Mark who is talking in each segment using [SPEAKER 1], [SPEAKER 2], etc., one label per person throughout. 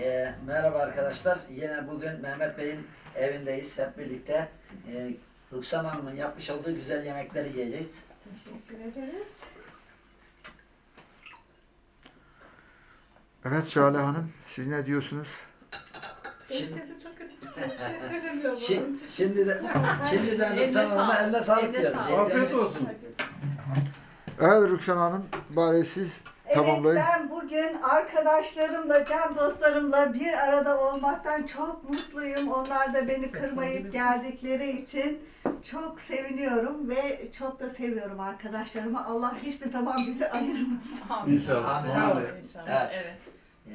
[SPEAKER 1] Ee, merhaba arkadaşlar. Yine bugün Mehmet Bey'in evindeyiz hep birlikte. Ee, Rüksan Hanım'ın yapmış olduğu güzel yemekleri yiyeceğiz.
[SPEAKER 2] Teşekkür ederiz.
[SPEAKER 3] Evet Şale Hanım, siz ne diyorsunuz?
[SPEAKER 1] Şimdi,
[SPEAKER 4] sesim çok kötü çıkıyor. Bir şey söylemiyorum.
[SPEAKER 1] şi-
[SPEAKER 4] onun için.
[SPEAKER 1] şimdi de şimdiden Rüksan Hanım'a eline sağlık. Yiyeceğimiz-
[SPEAKER 5] Afiyet olsun.
[SPEAKER 3] Evet Rüksan Hanım, bari siz
[SPEAKER 2] Evet
[SPEAKER 3] tamamlayın.
[SPEAKER 2] ben bugün arkadaşlarımla, can dostlarımla bir arada olmaktan çok mutluyum. Onlar da beni kırmayıp geldikleri için çok seviniyorum ve çok da seviyorum arkadaşlarımı. Allah hiçbir zaman bizi ayırmasın.
[SPEAKER 4] Amin.
[SPEAKER 5] İnşallah.
[SPEAKER 1] Amin.
[SPEAKER 4] Sağ olun
[SPEAKER 5] Amin.
[SPEAKER 4] inşallah.
[SPEAKER 1] Evet.
[SPEAKER 4] Evet.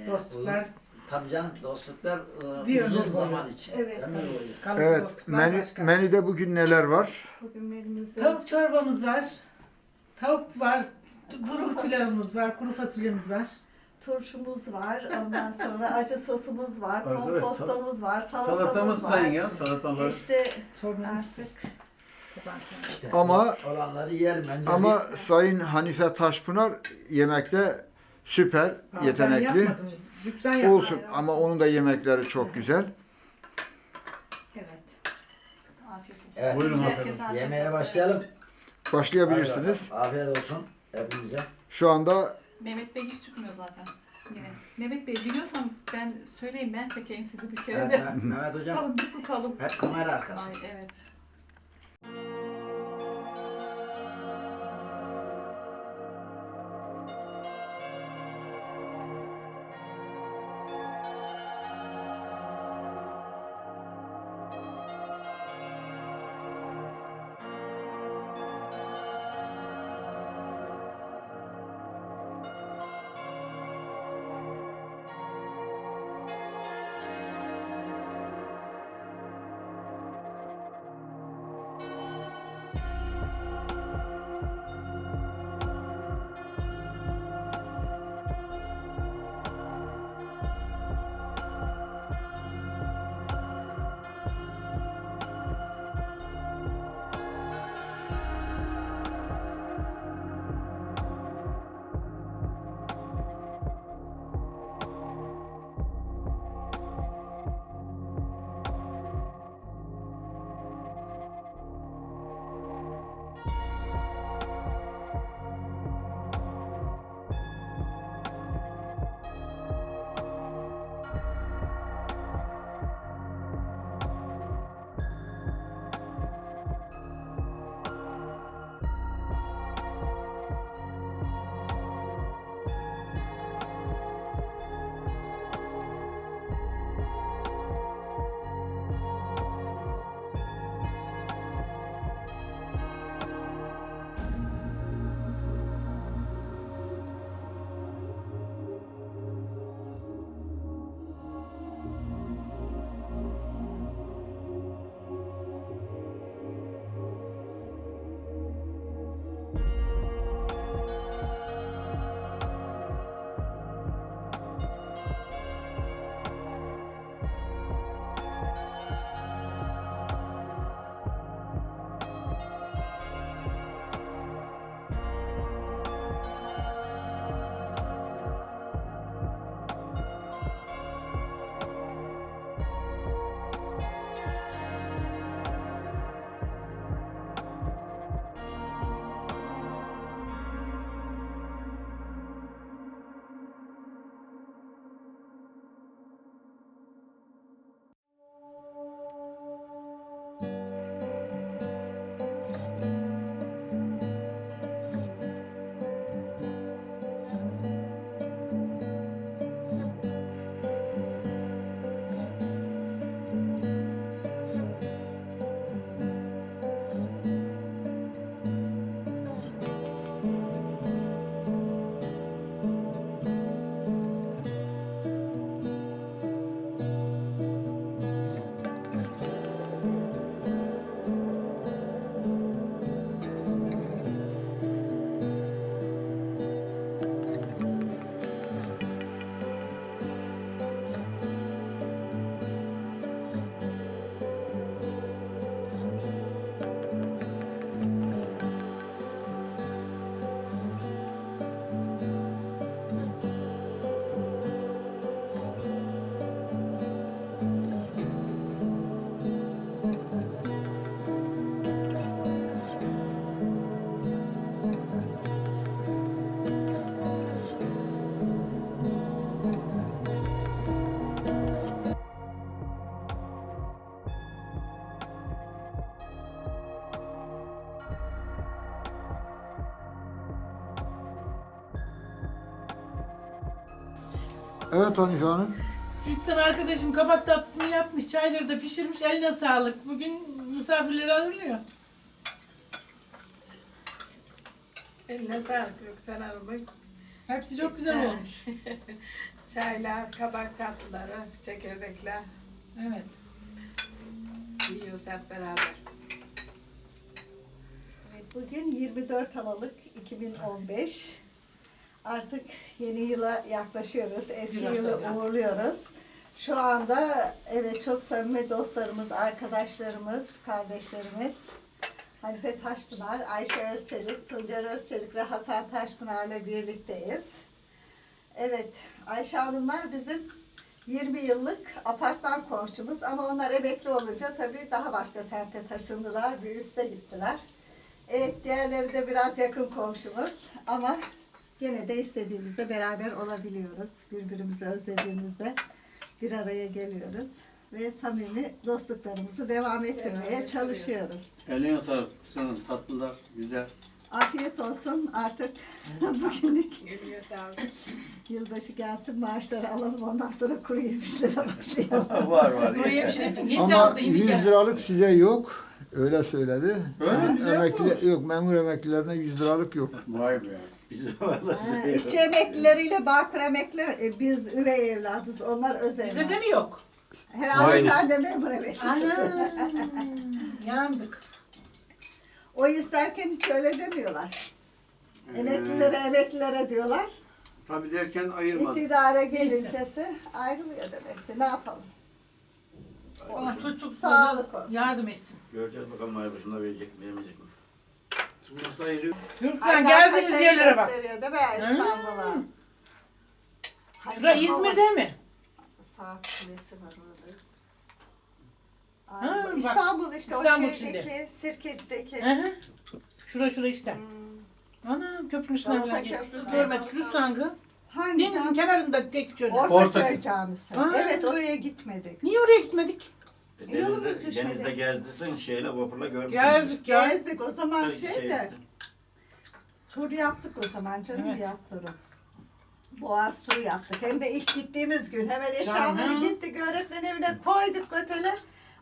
[SPEAKER 1] Ee,
[SPEAKER 6] Dostluklar
[SPEAKER 1] Tabii canım dostluklar e,
[SPEAKER 6] Bir
[SPEAKER 1] uzun
[SPEAKER 6] ömür boyu.
[SPEAKER 1] zaman için.
[SPEAKER 2] Evet.
[SPEAKER 1] Ömür boyu.
[SPEAKER 6] kalıcı
[SPEAKER 3] Evet,
[SPEAKER 6] dostluklar
[SPEAKER 3] menü,
[SPEAKER 6] başka.
[SPEAKER 3] menüde bugün neler var?
[SPEAKER 2] Bugün menümüzde
[SPEAKER 6] Tavuk çorbamız var. Tavuk var.
[SPEAKER 2] Kuru fasulye.
[SPEAKER 6] pilavımız var. Kuru fasulyemiz var.
[SPEAKER 2] turşumuz var. Ondan sonra acı sosumuz var.
[SPEAKER 5] Arkadaş,
[SPEAKER 2] Kompostomuz var. Salatamız,
[SPEAKER 5] Salatamız
[SPEAKER 2] var.
[SPEAKER 5] sayın ya salatalar.
[SPEAKER 2] İşte
[SPEAKER 6] Çorbamız.
[SPEAKER 2] artık
[SPEAKER 1] İşte
[SPEAKER 3] Ama-
[SPEAKER 1] olanları yiyelim. Önce
[SPEAKER 3] Ama
[SPEAKER 1] bir-
[SPEAKER 3] Sayın Hanife Taşpınar yemekte süper,
[SPEAKER 6] Aa, Ben
[SPEAKER 3] yetenekli.
[SPEAKER 6] yapmadım. Lütfen yapma.
[SPEAKER 3] Olsun ama onun da yemekleri çok güzel.
[SPEAKER 2] evet.
[SPEAKER 4] Afiyet olsun.
[SPEAKER 1] Evet.
[SPEAKER 5] Buyurun
[SPEAKER 4] Herkes
[SPEAKER 5] efendim.
[SPEAKER 4] afiyet
[SPEAKER 1] Yemeğe
[SPEAKER 4] olsun.
[SPEAKER 1] başlayalım.
[SPEAKER 3] Başlayabilirsiniz.
[SPEAKER 1] Afiyet olsun hepimize.
[SPEAKER 3] Şu anda
[SPEAKER 4] Mehmet Bey hiç çıkmıyor zaten. Yine. Mehmet Bey biliyorsanız ben söyleyeyim ben çekeyim sizi bir kere de.
[SPEAKER 1] Meh- Mehmet Hocam
[SPEAKER 4] Tutalım bir tutalım.
[SPEAKER 1] hep kamera arkası.
[SPEAKER 4] Ay evet.
[SPEAKER 3] Evet Hanife Hanım.
[SPEAKER 6] Rüksan arkadaşım kabak tatlısını yapmış, çayları da pişirmiş. Eline sağlık. Bugün misafirleri ağırlıyor.
[SPEAKER 5] Eline sağlık Rüksan Hanım'ın.
[SPEAKER 6] Hepsi çok güzel olmuş.
[SPEAKER 5] Çaylar, kabak tatlıları, çekirdekler.
[SPEAKER 6] Evet.
[SPEAKER 5] Yiyoruz hep beraber.
[SPEAKER 2] Evet, Bugün 24 Aralık 2015. Artık yeni yıla yaklaşıyoruz. Eski
[SPEAKER 6] Bir hafta
[SPEAKER 2] yılı
[SPEAKER 6] biraz.
[SPEAKER 2] uğurluyoruz. Şu anda evet çok samimi dostlarımız, arkadaşlarımız, kardeşlerimiz Hanife Taşpınar, Ayşe Özçelik, Tuncer Özçelik ve Hasan Taşpınar'la birlikteyiz. Evet, Ayşe Hanımlar bizim 20 yıllık apartman komşumuz ama onlar emekli olunca tabii daha başka semte taşındılar, bir üste gittiler. Evet, diğerleri de biraz yakın komşumuz ama yine de istediğimizde beraber olabiliyoruz. Birbirimizi özlediğimizde bir araya geliyoruz ve samimi dostluklarımızı devam ettirmeye
[SPEAKER 5] ettiriyoruz.
[SPEAKER 2] çalışıyoruz.
[SPEAKER 7] Eline sağlık. Senin tatlılar güzel.
[SPEAKER 2] Afiyet olsun artık bugünlük yılbaşı gelsin maaşları alalım ondan sonra kuru yemişlere başlayalım.
[SPEAKER 7] var var. Yeter.
[SPEAKER 6] hemşire için
[SPEAKER 3] Ama
[SPEAKER 6] aldı, hindi
[SPEAKER 3] 100
[SPEAKER 6] geldi.
[SPEAKER 3] liralık size yok. Öyle söyledi.
[SPEAKER 7] Öyle?
[SPEAKER 3] Emekli, yok memur emeklilerine 100 liralık yok.
[SPEAKER 7] Vay be. Bizim
[SPEAKER 2] Ha,
[SPEAKER 7] arası.
[SPEAKER 2] işçi emeklileriyle Bağkur emekli e, biz üvey evladız onlar özel.
[SPEAKER 6] Bize de mi yok?
[SPEAKER 2] Herhalde
[SPEAKER 7] Aynen.
[SPEAKER 2] sen de memur emeklisin.
[SPEAKER 6] Ana. Yandık.
[SPEAKER 2] O isterken hiç öyle demiyorlar. Emeklilere emeklilere diyorlar.
[SPEAKER 7] Tabii derken ayırmadım.
[SPEAKER 2] İktidara gelincesi ayrılıyor demek ki ne yapalım.
[SPEAKER 6] Allah çocuk
[SPEAKER 2] Sağlık olsun.
[SPEAKER 6] yardım etsin.
[SPEAKER 8] Göreceğiz bakalım ay başında verecek mi vermeyecek mi?
[SPEAKER 7] Nasıl ayırıyor?
[SPEAKER 2] Aynen,
[SPEAKER 6] geldiğimiz yerlere bak.
[SPEAKER 2] gösteriyor değil mi İstanbul'a? Hayır,
[SPEAKER 6] Şura
[SPEAKER 2] hava-
[SPEAKER 6] İzmir'de mi?
[SPEAKER 2] Saat kulesi var orada.
[SPEAKER 6] Ha,
[SPEAKER 2] Ay,
[SPEAKER 6] bak.
[SPEAKER 2] İstanbul işte
[SPEAKER 6] İstanbul
[SPEAKER 2] o şeydeki, Sirkeci'deki.
[SPEAKER 6] Hı hı. Şura şura işte. Ana köprünün üstünden
[SPEAKER 2] Galata
[SPEAKER 6] geçtik.
[SPEAKER 2] Köprüsü.
[SPEAKER 6] Görmedik Rüstang'ı.
[SPEAKER 2] Hangi
[SPEAKER 6] Denizin kenarında tek şöyle.
[SPEAKER 2] Ortaköy
[SPEAKER 7] Ortaköy.
[SPEAKER 2] Camisi.
[SPEAKER 6] Ha.
[SPEAKER 2] Evet oraya gitmedik.
[SPEAKER 6] Niye oraya gitmedik?
[SPEAKER 2] Yolumuz
[SPEAKER 8] Denizde,
[SPEAKER 2] düşmedi.
[SPEAKER 8] denizde gezdiysen şeyle vapurla görmüşsün.
[SPEAKER 6] Gezdik ya.
[SPEAKER 2] Gezdik o zaman
[SPEAKER 8] Tabii
[SPEAKER 2] şey
[SPEAKER 8] şey
[SPEAKER 2] de tur yaptık o zaman canım
[SPEAKER 6] Evet.
[SPEAKER 2] yat turu. Boğaz turu yaptık. Hem de ilk gittiğimiz gün hemen eşyaları
[SPEAKER 6] Canım.
[SPEAKER 2] gittik öğretmen evine koyduk otele.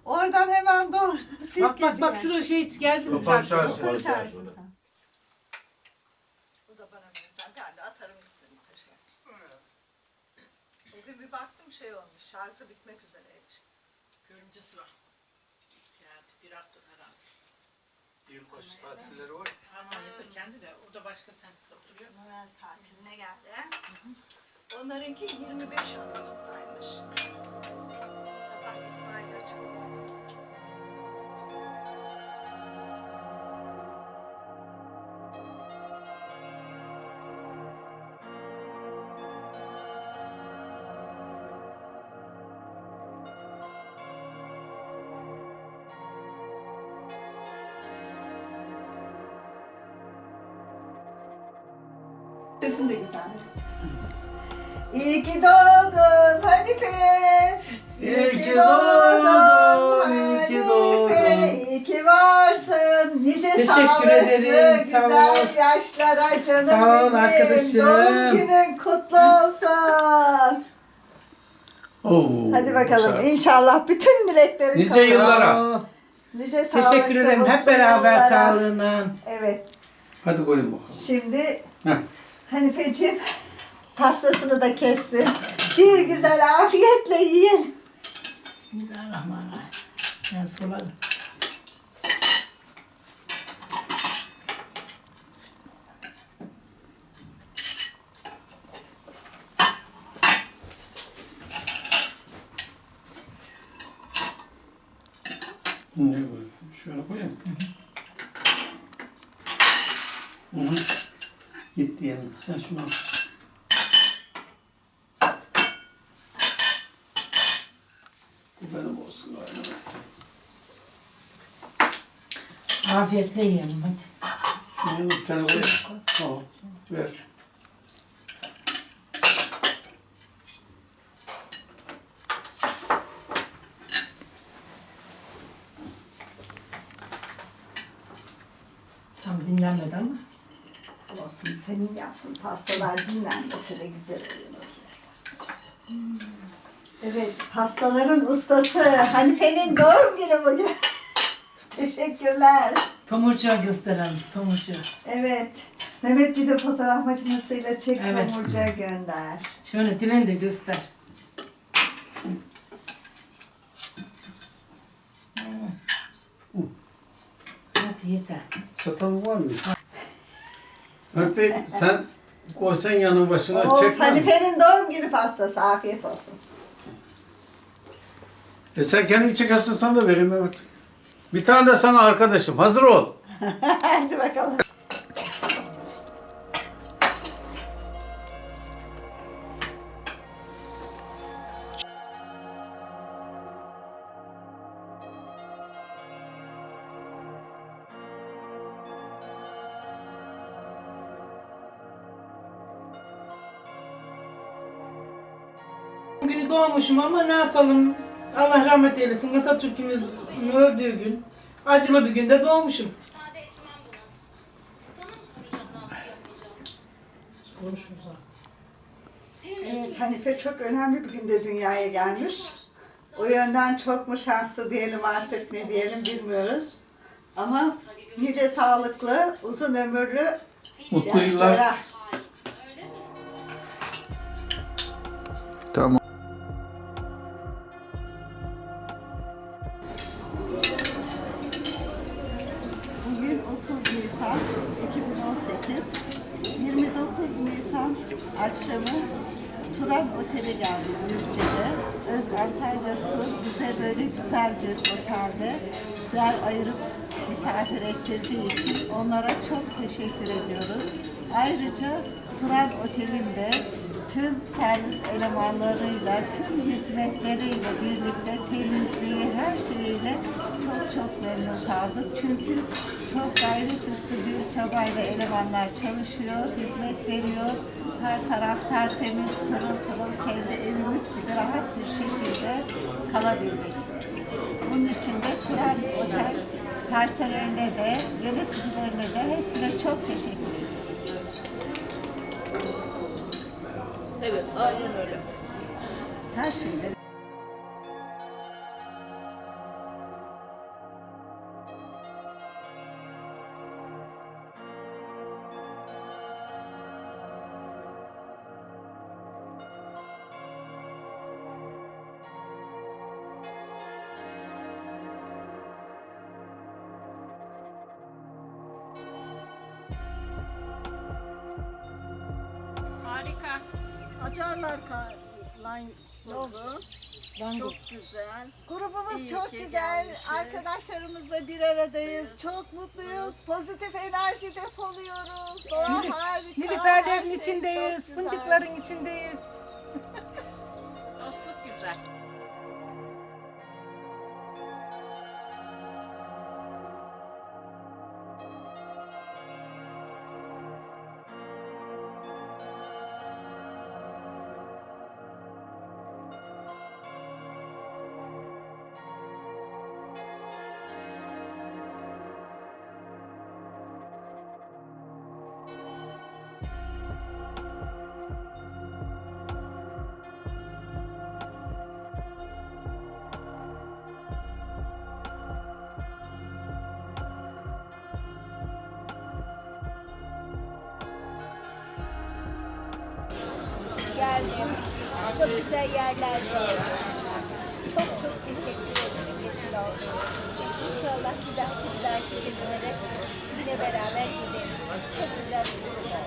[SPEAKER 2] Oradan hemen doğru
[SPEAKER 6] Bak bak bak şurada şey gezdim
[SPEAKER 7] Kapan
[SPEAKER 6] çarşı.
[SPEAKER 7] çarşı.
[SPEAKER 2] Bu da bana benzer. Ben de atarım istedim taşa. Bugün bir baktım şey olmuş. Şarjı bitmek üzereymiş.
[SPEAKER 6] Görümcesi var. Yani bir hafta herhalde.
[SPEAKER 7] Yılbaşı tatilleri var.
[SPEAKER 6] Almanya'da kendi de orada başka semtte oturuyor.
[SPEAKER 2] Noel tatiline geldi. Onlarınki 25 Aralık'taymış. Sabah İsmail açıldı. Sesin de güzel. İyi ki doğdun Hanife.
[SPEAKER 7] İyi ki doğdun, iyi ki doğdun.
[SPEAKER 2] İyi ki varsın. Nice
[SPEAKER 6] Teşekkür
[SPEAKER 2] sağlıklı,
[SPEAKER 6] ederim, sağ
[SPEAKER 2] güzel
[SPEAKER 6] ol.
[SPEAKER 2] yaşlara canım
[SPEAKER 6] Sağ ol
[SPEAKER 2] benim.
[SPEAKER 6] arkadaşım.
[SPEAKER 2] Doğum günün kutlu olsun.
[SPEAKER 7] Oo,
[SPEAKER 2] Hadi bakalım.
[SPEAKER 7] güzel.
[SPEAKER 2] İnşallah bütün dilekleri
[SPEAKER 7] Nice
[SPEAKER 2] kabul-
[SPEAKER 7] yıllara.
[SPEAKER 2] Nice sağlıklı,
[SPEAKER 6] Teşekkür ederim. Hep
[SPEAKER 2] mutlu
[SPEAKER 6] beraber
[SPEAKER 2] yıllara.
[SPEAKER 6] sağlığına.
[SPEAKER 2] Evet.
[SPEAKER 7] Hadi koyun bakalım.
[SPEAKER 2] Şimdi
[SPEAKER 7] Heh.
[SPEAKER 2] Hanifeciğim pastasını da kessin. Bir güzel afiyetle yiyin.
[SPEAKER 6] Bismillahirrahmanirrahim. Ben solarım.
[SPEAKER 7] Ne koyayım? Şöyle koyayım. Hı hı. Gitti yanına. Sen şunu al. Bu benim olsun.
[SPEAKER 6] Afiyetle yiyelim hadi.
[SPEAKER 7] Şunu koy. Tamam. Ver.
[SPEAKER 6] Tam dinlenmedi ama.
[SPEAKER 2] Olsun senin yaptığın pastalar dinlenmesi de güzel oluyor nasıl Evet, pastaların ustası Hanife'nin doğum günü bugün. Teşekkürler.
[SPEAKER 6] Tomurcuğa gösterelim, tomurcuğa.
[SPEAKER 2] Evet, Mehmet bir de fotoğraf makinesiyle çek
[SPEAKER 6] Evet.
[SPEAKER 2] tomurcuğa gönder.
[SPEAKER 6] Şöyle dilen de göster. Hadi yeter.
[SPEAKER 7] Çatal var mı? Öpe sen koysan yanın başına
[SPEAKER 2] Of,
[SPEAKER 7] çekme.
[SPEAKER 2] Hanife'nin doğum günü pastası, afiyet olsun.
[SPEAKER 7] E sen kendi çıkarsın sana da vereyim evet. Bir tane de sana arkadaşım. Hazır ol.
[SPEAKER 2] Hadi bakalım.
[SPEAKER 6] Doğmuşum ama ne yapalım? Allah rahmet eylesin. Atatürk'ümüz öldüğü gün. Acılı bir günde doğmuşum.
[SPEAKER 2] Evet, Hanife çok önemli bir günde dünyaya gelmiş. O yönden çok mu şanslı diyelim artık ne diyelim bilmiyoruz. Ama nice sağlıklı, uzun ömürlü
[SPEAKER 7] Mutlu yıllar.
[SPEAKER 2] yaşlara.
[SPEAKER 3] Tamam.
[SPEAKER 2] Akşamı Turan Otel'e geldik Düzce'de. Antalya Tur bize böyle güzel bir otelde yer ayırıp misafir ettirdiği için onlara çok teşekkür ediyoruz. Ayrıca Turan Otel'in de tüm servis elemanlarıyla, tüm hizmetleriyle birlikte temizliği, her şeyiyle çok çok memnun kaldık. Çünkü çok gayret üstü bir çabayla elemanlar çalışıyor, hizmet veriyor. Her taraf tertemiz, pırıl pırıl kendi evimiz gibi rahat bir şekilde kalabildik. Bunun için de Turan Otel personeline de, yöneticilerine de hepsine çok teşekkür ediyoruz.
[SPEAKER 5] Evet, aynen öyle.
[SPEAKER 2] Her şeyleri
[SPEAKER 9] İyi
[SPEAKER 2] çok
[SPEAKER 9] ki
[SPEAKER 2] güzel.
[SPEAKER 9] gelmişiz.
[SPEAKER 2] Arkadaşlarımızla bir aradayız. Çok mutluyuz. Pozitif enerji depoluyoruz. Doğa harika.
[SPEAKER 6] Nilüferlerin
[SPEAKER 2] şey
[SPEAKER 6] içindeyiz,
[SPEAKER 2] güzel.
[SPEAKER 6] fındıkların içindeyiz.
[SPEAKER 5] Dostluk güzel.
[SPEAKER 9] Güzel yerler. Çok çok teşekkür ederim vesile olduğunuz için. İnşallah bir dahaki bir dahaki gezilere yine beraber gideriz. Çok güzel bir oldu.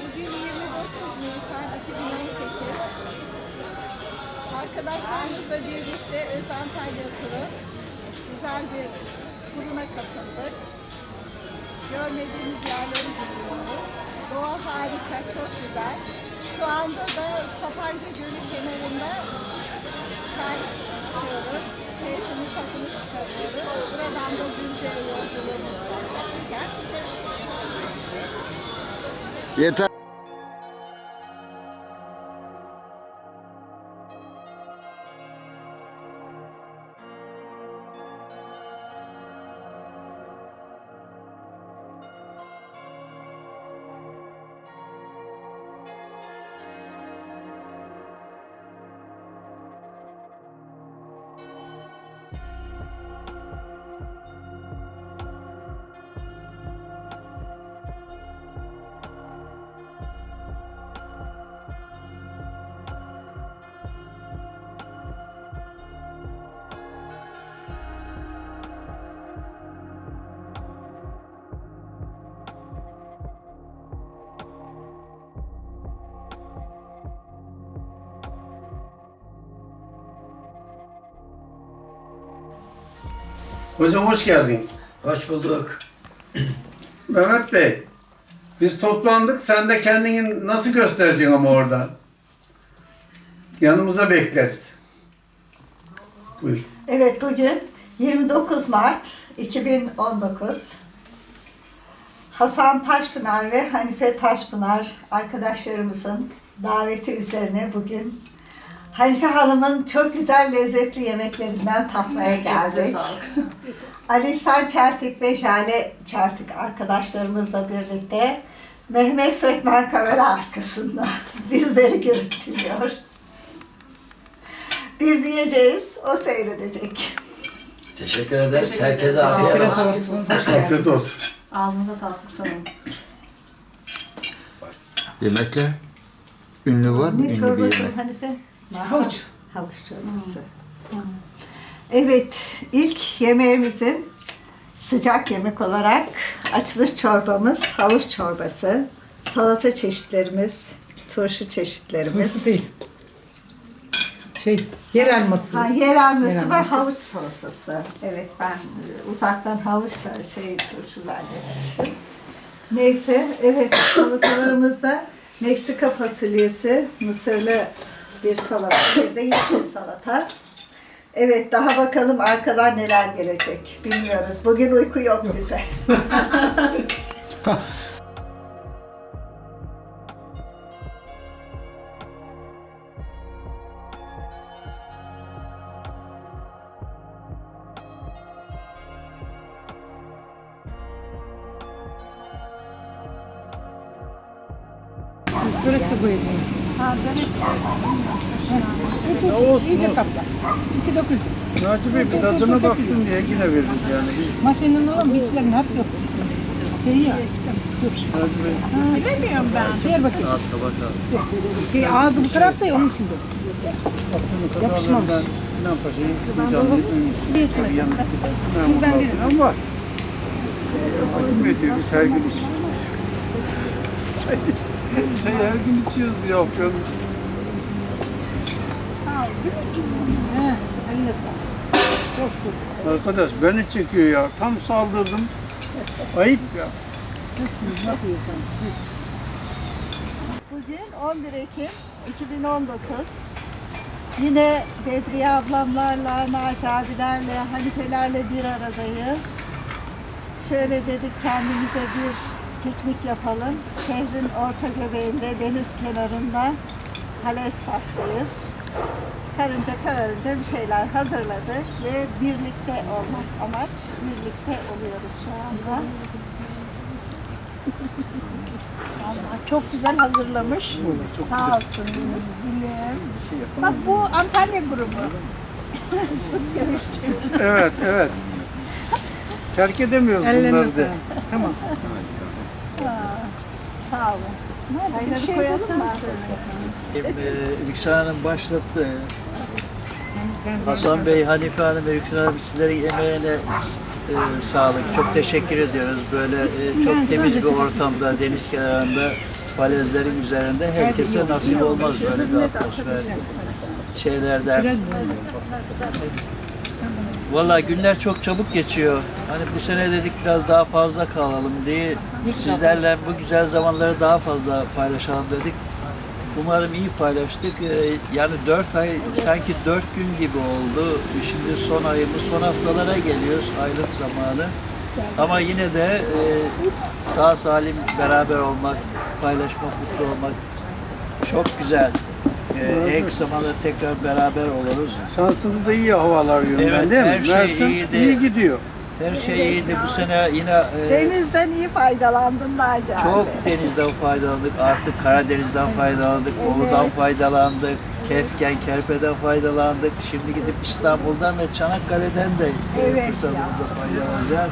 [SPEAKER 2] Bugün 29 Nisan 2018. Arkadaşlarımızla birlikte Öz Antalya turu. Güzel bir turuna katıldık. Görmediğimiz yerleri görüyoruz. Doğa harika, çok güzel. Şu anda da Sapanca Gölü kenarında çay içiyoruz. Keyfini tadını çıkarıyoruz. Buradan da Düzce'ye yolculuğumuz başlayacak.
[SPEAKER 3] Yeter.
[SPEAKER 7] Hocam hoş geldiniz.
[SPEAKER 1] Hoş bulduk.
[SPEAKER 7] Mehmet Bey, biz toplandık. Sen de kendini nasıl göstereceksin ama orada? Yanımıza bekleriz. Buyur.
[SPEAKER 2] Evet bugün 29 Mart 2019. Hasan Taşpınar ve Hanife Taşpınar arkadaşlarımızın daveti üzerine bugün Hanife Hanım'ın çok güzel lezzetli yemeklerinden tatmaya geldik. Ali İhsan Çeltik ve Jale Çeltik arkadaşlarımızla birlikte Mehmet Sökmen kamera arkasında bizleri görüntülüyor. Biz yiyeceğiz, o seyredecek.
[SPEAKER 1] Teşekkür ederiz.
[SPEAKER 4] Teşekkür
[SPEAKER 1] Herkese afiyet
[SPEAKER 6] Afiyet
[SPEAKER 1] olsun.
[SPEAKER 6] olsun.
[SPEAKER 7] Afiyet olsun.
[SPEAKER 4] Ağzınıza sağlık Ruhsar Hanım.
[SPEAKER 3] Yemekle ünlü var mı?
[SPEAKER 2] Ne
[SPEAKER 3] Ünlü bir
[SPEAKER 2] çorbası
[SPEAKER 3] yemek.
[SPEAKER 2] Hanife?
[SPEAKER 6] Havuç.
[SPEAKER 2] Havuç çorbası. Evet, ilk yemeğimizin sıcak yemek olarak açılış çorbamız havuç çorbası. Salata çeşitlerimiz, turşu çeşitlerimiz.
[SPEAKER 6] Turşu değil. Şey, yer elması.
[SPEAKER 2] Ha, yer alması
[SPEAKER 6] Yer
[SPEAKER 2] ve havuç salatası. Evet, ben e, uzaktan havuçla şey turşu zannetmiştim. Neyse, evet salatalarımızda Meksika fasulyesi, mısırlı bir salata, bir de yeşil salata. Evet, daha bakalım arkadan neler gelecek. Bilmiyoruz. Bugün uyku yok bize.
[SPEAKER 6] Börek de koyayım. Ha, börek. Olsun, İyice sapla. İçi dökülecek.
[SPEAKER 7] Naci Bey bir tadına baksın diye yine veririz yani.
[SPEAKER 6] Maşinin olan bir içlerin hep yok. Şey ya. Dur.
[SPEAKER 7] Naci Bey.
[SPEAKER 6] Bilemiyorum ben. Ver bakayım.
[SPEAKER 7] Tabak al.
[SPEAKER 6] Şey ağzı bu tarafta ya onun için dur.
[SPEAKER 7] Bak şunu
[SPEAKER 6] Yapışmamış.
[SPEAKER 7] kadar ben Sinan Paşa'yı Sincan'da
[SPEAKER 6] Yetmedi.
[SPEAKER 7] Şimdi
[SPEAKER 6] ben veririm.
[SPEAKER 7] Ama Hakim ediyor biz her gün içiyoruz. Çay, çay her gün içiyoruz ya. Afyon.
[SPEAKER 6] He, eline sağlık. Hoş dur.
[SPEAKER 7] Arkadaş beni çekiyor ya. Tam saldırdım. Ayıp ya.
[SPEAKER 6] Ne yapıyorsun?
[SPEAKER 2] Bugün 11 Ekim 2019. Yine Bedriye ablamlarla, Naci abilerle, Hanifelerle bir aradayız. Şöyle dedik kendimize bir piknik yapalım. Şehrin orta göbeğinde, deniz kenarında Hales Park'tayız. Karınca kararınca bir şeyler hazırladık ve birlikte olmak amaç. Birlikte oluyoruz şu anda.
[SPEAKER 5] Vallahi çok güzel hazırlamış.
[SPEAKER 7] Çok
[SPEAKER 5] Sağ
[SPEAKER 7] güzel.
[SPEAKER 5] olsun Gülüm.
[SPEAKER 7] Bir şey yapalım.
[SPEAKER 5] Bak bu Antalya grubu. Sık görüştüğümüz.
[SPEAKER 7] Evet, evet. Terk edemiyoruz bunları da.
[SPEAKER 6] Tamam.
[SPEAKER 5] Sağ olun.
[SPEAKER 2] Çayları
[SPEAKER 5] şey
[SPEAKER 2] koyalım mı?
[SPEAKER 10] Ee, Yüksel Hanım başlattı. Hasan Bey, Hanife Hanım ve Yüksel Hanım sizlerin emeğine e, sağlık. Çok teşekkür ediyoruz. Böyle e, çok temiz bir ortamda, deniz kenarında, falezlerin üzerinde herkese nasip olmaz böyle bir atmosfer şeylerden. Vallahi günler çok çabuk geçiyor. Hani bu sene dedik biraz daha fazla kalalım diye sizlerle bu güzel zamanları daha fazla paylaşalım dedik. Umarım iyi paylaştık. Ee, Yani dört ay sanki dört gün gibi oldu. Şimdi son ayımız, son haftalara geliyoruz aylık zamanı. Ama yine de e, sağ salim beraber olmak, paylaşmak, mutlu olmak çok güzel. Ee, en kısa zamanda tekrar beraber oluruz.
[SPEAKER 7] Şansınız da iyi havalar yönünden
[SPEAKER 10] Evet,
[SPEAKER 7] değil mi?
[SPEAKER 10] her şey
[SPEAKER 7] Mersin
[SPEAKER 10] iyiydi.
[SPEAKER 7] iyi gidiyor.
[SPEAKER 10] Her şey iyiydi. Bu sene yine e,
[SPEAKER 2] Denizden iyi faydalandın Naci abi.
[SPEAKER 10] çok denizden faydalandık. Artık Karadeniz'den faydalandık. Bolu'dan faydalandık. Kefken, Kerpe'den faydalandık. Şimdi gidip İstanbul'dan ve Çanakkale'den de e,
[SPEAKER 2] Evet
[SPEAKER 10] fırsatımızda faydalanacağız.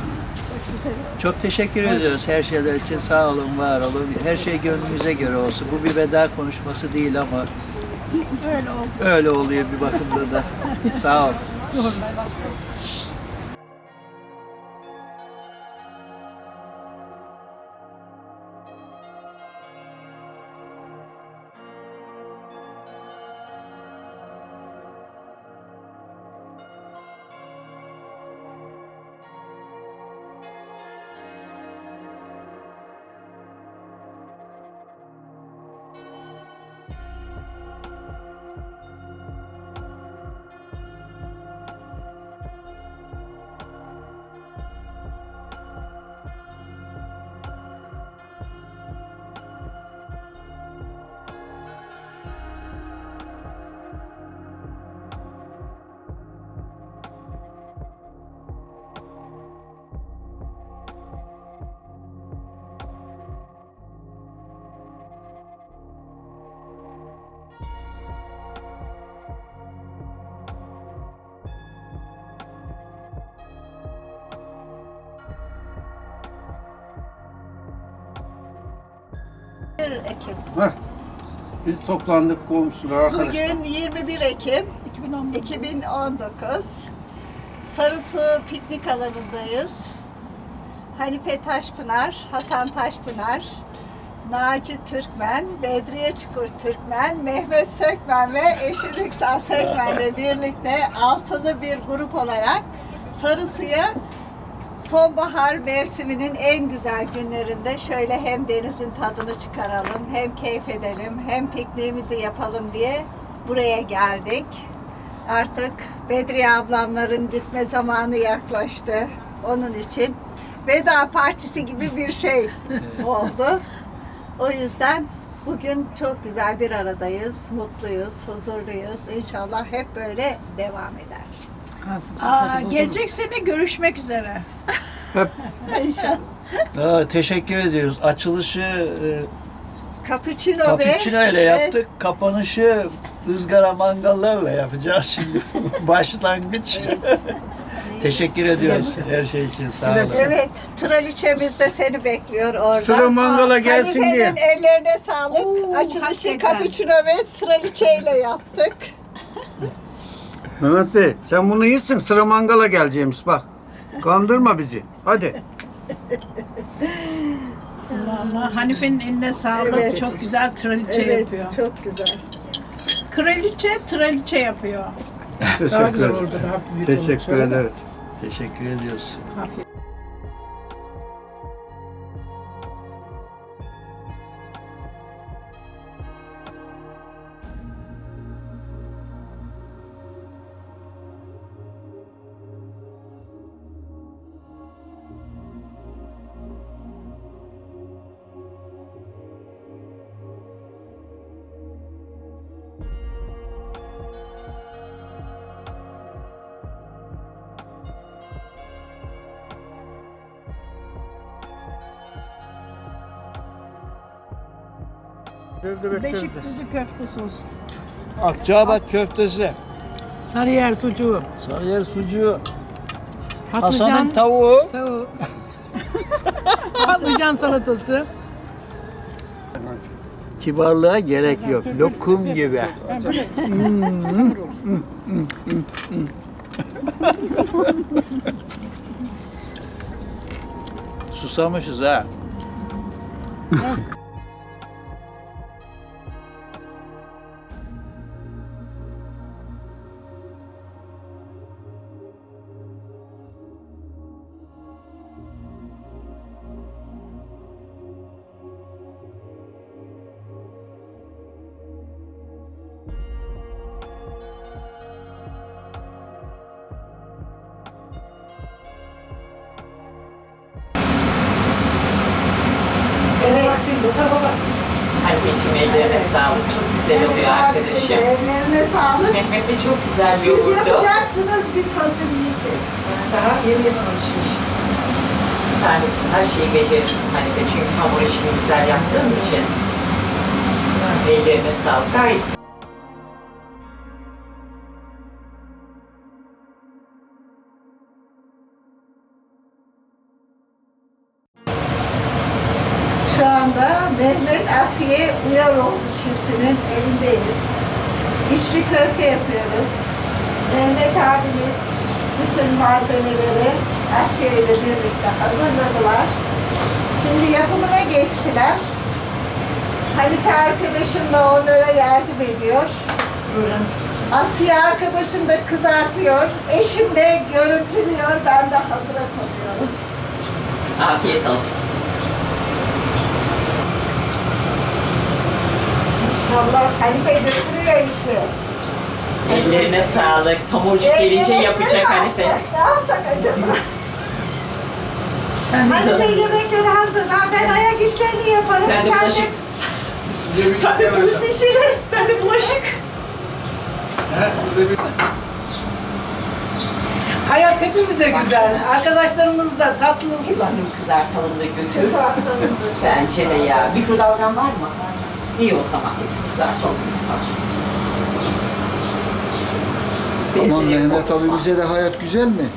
[SPEAKER 2] Çok
[SPEAKER 10] teşekkür ediyoruz her şeyler için. Sağ olun, var olun. Her şey gönlünüze göre olsun. Bu bir veda konuşması değil ama
[SPEAKER 5] Öyle oldu.
[SPEAKER 10] öyle oluyor bir bakımda da. Sağ olun.
[SPEAKER 2] Ekim.
[SPEAKER 7] Heh. Biz toplandık komşular arkadaşlar.
[SPEAKER 2] Bugün 21 Ekim 2019. Sarısu piknik alanındayız. Hanife Taşpınar, Hasan Taşpınar, Naci Türkmen, Bedriye Çukur Türkmen, Mehmet Sökmen ve eşi Rüksan Sökmen'le birlikte altılı bir grup olarak Sarısu'ya sonbahar mevsiminin en güzel günlerinde şöyle hem denizin tadını çıkaralım, hem keyif edelim, hem pikniğimizi yapalım diye buraya geldik. Artık Bedriye ablamların gitme zamanı yaklaştı. Onun için veda partisi gibi bir şey oldu. O yüzden bugün çok güzel bir aradayız, mutluyuz, huzurluyuz. İnşallah hep böyle devam eder.
[SPEAKER 5] Aa, gelecek sene görüşmek üzere.
[SPEAKER 2] İnşallah.
[SPEAKER 10] Aa, teşekkür ediyoruz. Açılışı e,
[SPEAKER 2] Cappuccino ve
[SPEAKER 10] Cappuccino ile yaptık. Kapanışı ızgara mangallarla yapacağız şimdi. Başlangıç. Teşekkür ediyoruz her şey için. Sağ olun.
[SPEAKER 2] Evet, traliçemiz de seni bekliyor orada.
[SPEAKER 7] Sıra mangala gelsin
[SPEAKER 2] Halife'nin
[SPEAKER 7] diye.
[SPEAKER 2] ellerine sağlık.
[SPEAKER 5] Oo,
[SPEAKER 2] Açılışı
[SPEAKER 5] hakikaten.
[SPEAKER 2] cappuccino ve traliçeyle yaptık.
[SPEAKER 7] Mehmet Bey sen bunu yersin sıra mangala geleceğimiz bak. Kandırma bizi. Hadi.
[SPEAKER 5] Allah Hanife'nin eline sağlık.
[SPEAKER 2] Evet.
[SPEAKER 5] Çok güzel traliçe
[SPEAKER 2] evet,
[SPEAKER 5] yapıyor.
[SPEAKER 2] çok güzel.
[SPEAKER 5] Kraliçe traliçe yapıyor.
[SPEAKER 7] Teşekkür ederim. Teşekkür ederiz.
[SPEAKER 10] Teşekkür ediyoruz.
[SPEAKER 5] Afiyet. Beşikdüzü köftesi olsun.
[SPEAKER 10] Akçaabat köftesi,
[SPEAKER 6] Sarıyer sucuğu.
[SPEAKER 10] Sarıyer sucuğu, Hasan'ın tavuğu.
[SPEAKER 6] Patlıcan salatası.
[SPEAKER 10] kibarlığa gerek yok. Lokum gibi. Susamışız ha.
[SPEAKER 11] Sağlık. Mehmet de çok güzel
[SPEAKER 2] Siz
[SPEAKER 11] yoğurdu.
[SPEAKER 2] yapacaksınız, biz hazır yiyeceğiz.
[SPEAKER 6] Daha yeni yapılmış.
[SPEAKER 11] Sen her şeyi becerirsin Hanife. Çünkü hamur işini güzel yaptığın için. Ellerine sağlık. Gayet
[SPEAKER 2] Şu anda Mehmet Asiye Uyaroğlu çiftinin evindeyiz. İçli köfte yapıyoruz. Mehmet abimiz bütün malzemeleri Asiye ile birlikte hazırladılar. Şimdi yapımına geçtiler. Hanife arkadaşım da onlara yardım ediyor. Asiye arkadaşım da kızartıyor. Eşim de görüntülüyor. Ben de hazıra konuyorum.
[SPEAKER 11] afiyet olsun.
[SPEAKER 2] İnşallah Hanife götürüyor işi.
[SPEAKER 11] Ellerine sağlık. Tomurcuk gelince
[SPEAKER 2] yemekleri
[SPEAKER 11] yapacak Hanife.
[SPEAKER 2] Ne yapsak acaba? Hanife yemekleri hazırla. Ben ayak işlerini yaparım.
[SPEAKER 11] Ben de
[SPEAKER 2] Sen
[SPEAKER 11] bulaşık.
[SPEAKER 2] de pişirirsin.
[SPEAKER 11] Sen de bulaşık.
[SPEAKER 6] Hayat hepimize güzel. Arkadaşlarımız da tatlı.
[SPEAKER 11] Hepsini kızartalım da götür.
[SPEAKER 2] Kızartalım da.
[SPEAKER 11] Bence de ya. Mikrodalgan var mı? İyi o zaman. Hepsini kızartalım yoksa.
[SPEAKER 3] Aman
[SPEAKER 11] Bezini
[SPEAKER 3] Mehmet abimize de hayat güzel mi?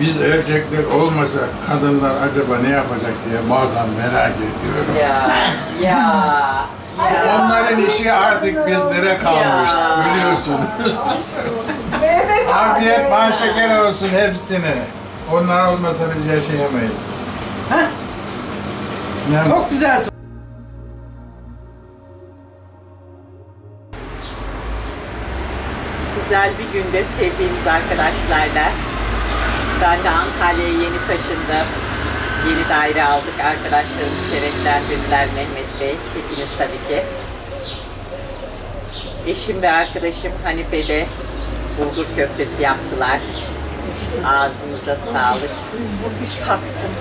[SPEAKER 12] Biz erkekler olmasa kadınlar acaba ne yapacak diye bazen merak ediyorum.
[SPEAKER 11] Ya, ya.
[SPEAKER 12] Onların işi artık bizlere kalmış
[SPEAKER 11] Ya.
[SPEAKER 12] biliyorsunuz.
[SPEAKER 2] Mehmet abi.
[SPEAKER 12] Afiyet bal şeker olsun hepsine. Onlar olmasa biz yaşayamayız.
[SPEAKER 6] Heh,
[SPEAKER 12] Yani
[SPEAKER 6] çok güzel
[SPEAKER 11] Güzel bir günde sevdiğimiz arkadaşlarla. Ben de Antalya'ya yeni taşındım. Yeni daire aldık. Arkadaşlarım şereflendirdiler Mehmet Bey. Hepiniz tabii ki. Eşim ve arkadaşım Hanife de bulgur köftesi yaptılar. Ağzınıza sağlık. Taktım.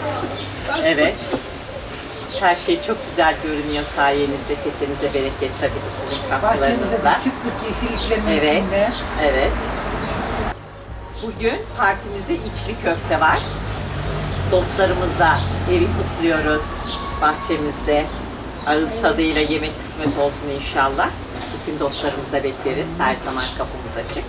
[SPEAKER 11] Evet. Her şey çok güzel görünüyor sayenizde. Kesenize bereket tabii ki sizin katkılarınızla.
[SPEAKER 6] çıktık yeşilliklerin
[SPEAKER 11] Evet, evet. Bugün partimizde içli köfte var. Dostlarımızla evi kutluyoruz bahçemizde. Ağız tadıyla yemek kısmet olsun inşallah. Bütün dostlarımızı da bekleriz. Her zaman kapımız açık.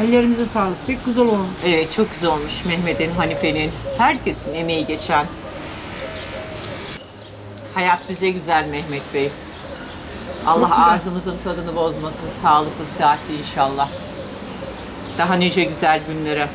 [SPEAKER 6] Ellerinize sağlık. Pek güzel olmuş.
[SPEAKER 11] Evet çok güzel olmuş Mehmet'in, Hanife'nin, herkesin emeği geçen. Hayat bize güzel Mehmet Bey. Allah ağzımızın tadını bozmasın. Sağlıklı, sıhhatli inşallah. Daha nice güzel günlere.